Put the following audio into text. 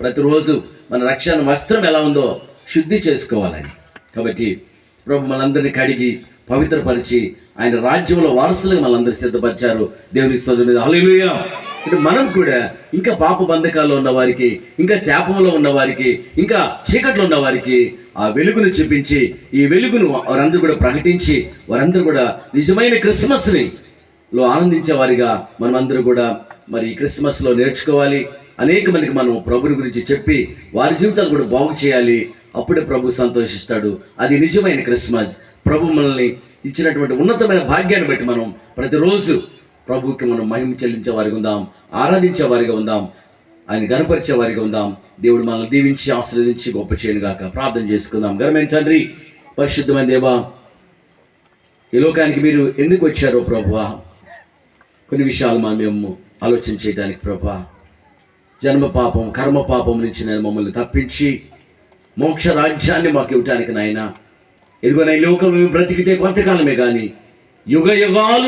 ప్రతిరోజు మన రక్షణ వస్త్రం ఎలా ఉందో శుద్ధి చేసుకోవాలని. కాబట్టి ప్రభు మనందరినీ కడిగి పవిత్రపరిచి ఆయన రాజ్యంలో వారసులు మనందరూ సిద్ధపరిచారు. దేవుని స్తోత్రం. మీద హల్లెలూయా. ఇప్పుడు మనం కూడా ఇంకా పాప బంధకాల్లో ఉన్న వారికి ఇంకా శాపంలో ఉన్న వారికి ఇంకా చీకట్లో ఉన్న వారికి ఆ వెలుగును చూపించి ఈ వెలుగును వారందరూ కూడా ప్రకటించి వారందరూ కూడా నిజమైన క్రిస్మస్ని లో ఆనందించే వారిగా మనమందరూ కూడా మరి ఈ క్రిస్మస్లో నేర్చుకోవాలి. అనేక మందికి మనం ప్రభుని గురించి చెప్పి వారి జీవితాలు కూడా బాగు చేయాలి. అప్పుడే ప్రభు సంతోషిస్తాడు. అది నిజమైన క్రిస్మస్. ప్రభు మనల్ని ఇచ్చినటువంటి ఉన్నతమైన భాగ్యాన్ని బట్టి మనం ప్రతిరోజు ప్రభుకి మనం మహిమ చెల్లించే వారిగా ఉందాం. ఆరాధించే వారిగా ఉందాం. ఆయన గనపరిచే వారిగా ఉందాం. దేవుడు మనల్ని దీవించి ఆశీర్వదించి గొప్ప చేయను గాక ప్రార్థన చేసుకుందాం. గరమైన తండ్రి పరిశుద్ధమైన దేవా ఈ లోకానికి మీరు ఎందుకు వచ్చారో ప్రభువా? కొన్ని విషయాలు మనం మేము ఆలోచన చేయడానికి ప్రభా జన్మ పాపం కర్మ పాపం నుంచి నేను మమ్మల్ని తప్పించి మోక్ష రాజ్యాన్ని మాకు ఇవ్వటానికి నాయన. ఇదిగో నా లోకంలో బ్రతికితే కొంతకాలమే కానీ యుగ యుగాలు